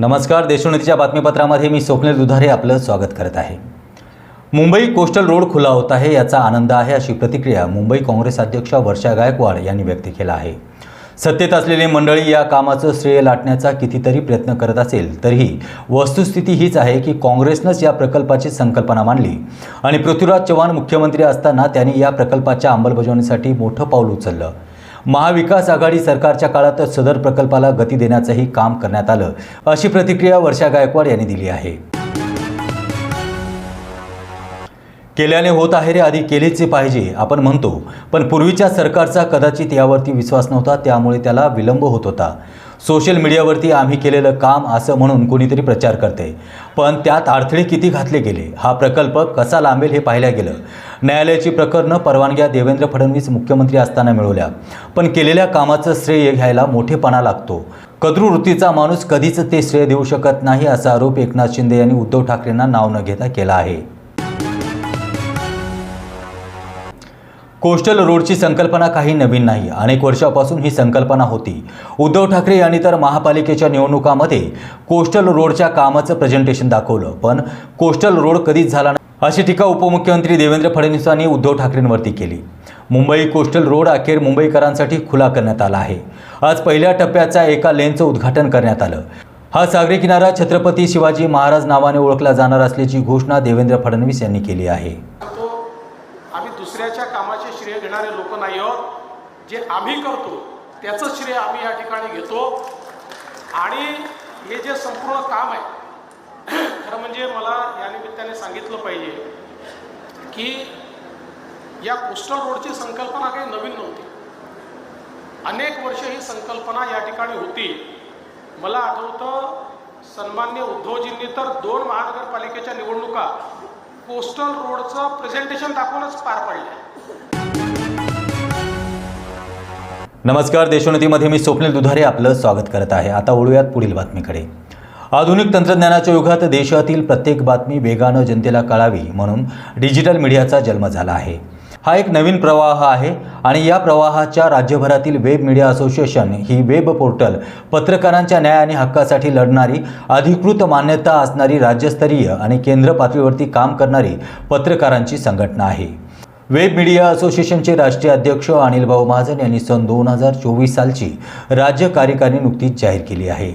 नमस्कार देशोन्नतीच्या बातमीपत्रामध्ये मी स्वप्नील दुधारे आपलं स्वागत करत आहे. मुंबई कोस्टल रोड खुला होत आहे याचा आनंद आहे अशी प्रतिक्रिया मुंबई काँग्रेस अध्यक्षा वर्षा गायकवाड यांनी व्यक्त केला आहे. सत्तेत असलेली मंडळी या कामाचं श्रेय लाटण्याचा कितीतरी प्रयत्न करत असेल तरीही वस्तुस्थिती हीच आहे की काँग्रेसनंच या प्रकल्पाची संकल्पना मांडली. आणि पृथ्वीराज चव्हाण मुख्यमंत्री असताना त्यांनी या प्रकल्पाच्या अंमलबजावणीसाठी मोठं पाऊल उचललं. महाविकास आघाडी सरकारच्या काळात सदर प्रकल्पाला गती देण्याचंही काम करण्यात आलं. अशी प्रतिक्रिया वर्षा गायकवाड यांनी दिली आहे. केल्याने होत आहे रे आधी केलेच पाहिजे आपण म्हणतो. पण पूर्वीच्या सरकारचा कदाचित यावरती विश्वास नव्हता त्यामुळे त्याला विलंब होत होता. सोशल मीडियावरती आम्ही केलेलं काम असं म्हणून कोणीतरी प्रचार करते. पण त्यात अडथळे किती घातले गेले? हा प्रकल्प कसा लांबेल हे पाहिल्या गेलं. न्यायालयाची प्रकरणं परवानग्या देवेंद्र फडणवीस मुख्यमंत्री असताना मिळवल्या. पण केलेल्या कामाचं श्रेय घ्यायला मोठेपणा लागतो. कद्रुवृत्तीचा माणूस कधीच ते श्रेय देऊ शकत नाही असा आरोप एकनाथ शिंदे यांनी उद्धव ठाकरेंना नाव न घेता केला आहे. कोस्टल रोडची संकल्पना काही नवीन नाही. अनेक वर्षापासून ही संकल्पना होती. उद्धव ठाकरे यांनी तर महापालिकेच्या निवडणुकामध्ये कोस्टल रोडच्या कामाचं प्रेझेंटेशन दाखवलं. पण कोस्टल रोड कधीच झाला नाही अशी टीका उपमुख्यमंत्री देवेंद्र फडणवीसांनी उद्धव ठाकरेंवरती केली. मुंबई कोस्टल रोड अखेर मुंबईकरांसाठी खुला करण्यात आला आहे. आज पहिल्या टप्प्याच्या एका लेनचं उद्घाटन करण्यात आलं. हा सागरी किनारा छत्रपती शिवाजी महाराज नावाने ओळखला जाणार असल्याची घोषणा देवेंद्र फडणवीस यांनी केली आहे तो आम्ही दुसऱ्याच्या कामाचे श्रेय घेणारे लोक नाही आहोत. जे आम्ही करतो त्याचं श्रेय आम्ही या ठिकाणी घेतो. आणि हे जे संपूर्ण काम आहे खरं म्हणजे मला या निमित्ताने सांगितलं पाहिजे की या कोस्टल रोडची संकल्पना काही नवीन नव्हती. अनेक वर्ष ही संकल्पना या ठिकाणी होती. मला आठवतं सन्मान्य उद्धवजींनी तर दोन महानगरपालिकेच्या निवडणुका कोस्टल रोडचं प्रेझेंटेशन दाखवूनच पार पाडल्या. नमस्कार देशोन्नतीमध्ये मी स्वप्नील दुधारे आपलं स्वागत करत आहे. आता वळूयात पुढील बातमीकडे. आधुनिक तंत्रज्ञानाच्या युगात देशातील प्रत्येक बातमी वेगानं जनतेला कळावी म्हणून डिजिटल मीडियाचा जन्म झाला आहे. हा एक नवीन प्रवाह आहे आणि या प्रवाहाच्या राज्यभरातील वेब मीडिया असोसिएशन ही वेब पोर्टल पत्रकारांच्या न्याय आणि हक्कासाठी लढणारी अधिकृत मान्यता असणारी राज्यस्तरीय आणि केंद्र पातळीवरती काम करणारी पत्रकारांची संघटना आहे. वेब मीडिया असोसिएशनचे राष्ट्रीय अध्यक्ष अनिल भाऊ महाजन यांनी सन दोन हजार चोवीस सालची राज्य कार्यकारिणी नुकतीच जाहीर केली आहे.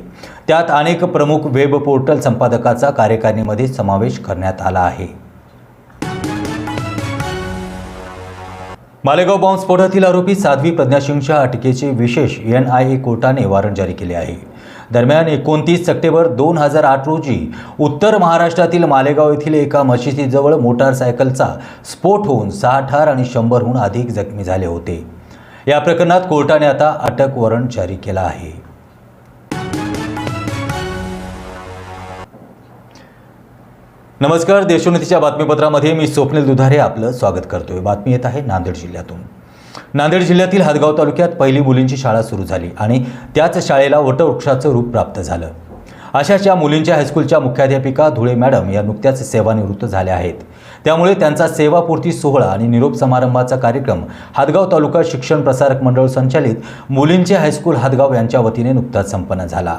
त्यात अनेक प्रमुख वेब पोर्टल संपादकाचा कार्यकारिणीमध्ये समावेश करण्यात आला आहे. मालेगाव बॉम्बस्फोटातील आरोपी साध्वी प्रज्ञा सिंगच्या अटकेचे विशेष एन आय ए कोर्टाने वॉरंट जारी केले आहे. दरम्यान एकोणतीस सप्टेंबर दोन हजार आठ रोजी उत्तर महाराष्ट्रातील मालेगाव येथील एका मशिदीजवळ मोटारसायकलचा स्फोट होऊन सहा ठार आणि शंभरहून अधिक जखमी झाले होते. या प्रकरणात कोर्टाने आता अटक वॉरंट जारी केला आहे. नमस्कार देशोन्नतीच्या बातमीपत्रामध्ये मी स्वप्नील दुधारे आपलं स्वागत करतोय. बातमी येत आहे नांदेड जिल्ह्यातून. नांदेड जिल्ह्यातील हदगाव तालुक्यात पहिली मुलींची शाळा सुरू झाली आणि त्याच शाळेला वटवृक्षाचं रूप प्राप्त झालं. अशाच या मुलींच्या हायस्कूलच्या मुख्याध्यापिका धुळे मॅडम या नुकत्याच सेवानिवृत्त झाल्या आहेत. त्यामुळे त्यांचा सेवापूर्ती सोहळा आणि निरोप समारंभाचा कार्यक्रम हादगाव तालुका शिक्षण प्रसारक मंडळ संचालित मुलींचे हायस्कूल हादगाव यांच्या वतीने नुकताच संपन्न झाला.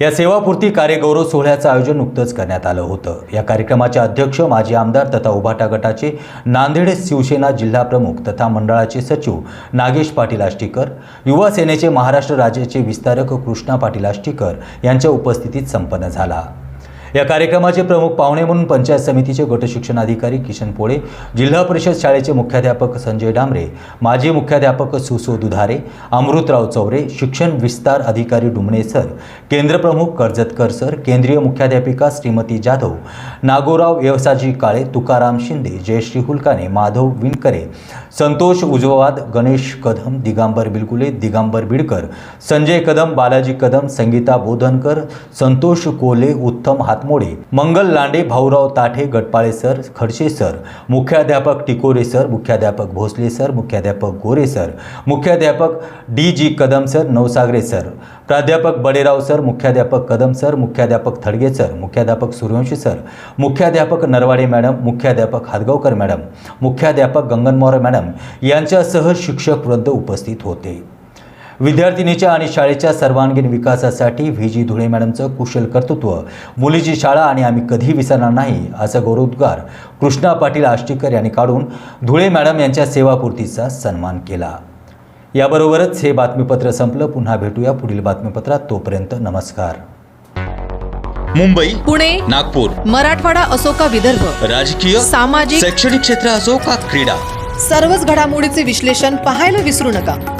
या सेवापूर्ती कार्यगौरव सोहळ्याचं आयोजन नुकतंच करण्यात आलं होतं. या कार्यक्रमाचे अध्यक्ष माजी आमदार तथा उभाटा गटाचे नांदेड शिवसेना जिल्हा प्रमुख तथा मंडळाचे सचिव नागेश पाटील आष्टीकर युवा सेनेचे महाराष्ट्र राज्याचे विस्तारक कृष्णा पाटील आष्टीकर यांच्या उपस्थितीत संपन्न झाला. या कार्यक्रमाचे प्रमुख पाहुणे म्हणून पंचायत समितीचे गट शिक्षणाधिकारी किशन पोळे जिल्हा परिषद शाळेचे मुख्याध्यापक संजय डांबरे माजी मुख्याध्यापक सुसो दुधारे अमृतराव चौरे शिक्षण विस्तार अधिकारी डुमणे सर केंद्रप्रमुख कर्जतकर सर केंद्रीय मुख्याध्यापिका श्रीमती जाधव नागोराव व्यवसाजी काळे तुकाराम शिंदे जयश्री हुलकाने माधव विणकरे संतोष उजवाद गणेश कदम दिगांबर बिलकुले दिगांबर बिडकर संजय कदम बालाजी कदम संगीता बोधनकर संतोष कोले उत्तम हात सातमोडे मंगल लांडे भाऊराव ताठे गटपाळे सर खडसे सर मुख्याध्यापक टिकोरे सर मुख्याध्यापक भोसले सर मुख्याध्यापक गोरे सर मुख्याध्यापक D G Kadam sir Navsagare sir प्राध्यापक बडेराव सर मुख्याध्यापक कदम सर मुख्याध्यापक थडगे सर मुख्याध्यापक सूर्यवंशी सर मुख्याध्यापक नरवाडे मॅडम मुख्याध्यापक हादगावकर मॅडम मुख्याध्यापक गंगनमोर मॅडम यांच्यासह शिक्षक वृंद उपस्थित होते. विद्यार्थिनीच्या आणि शाळेच्या सर्वांगीण विकासासाठी व्ही जी धुळे मॅडमचं कुशल कर्तृत्व. मुलीची शाळा आणि आम्ही कधी विसरणार नाही असं गौरवोद्गार कृष्णा पाटील आष्टीकर यांनी काढून धुळे मॅडम यांच्या सेवापूर्तीचा सन्मान केला. याबरोबरच हे बातमीपत्र संपलं. पुन्हा भेटूया पुढील बातमीपत्रात. तोपर्यंत नमस्कार. मुंबई पुणे नागपूर मराठवाडा असो का विदर्भ राजकीय सामाजिक शैक्षणिक क्षेत्र असो का क्रीडा सर्वच घडामोडीचे विश्लेषण पाहायला विसरू नका.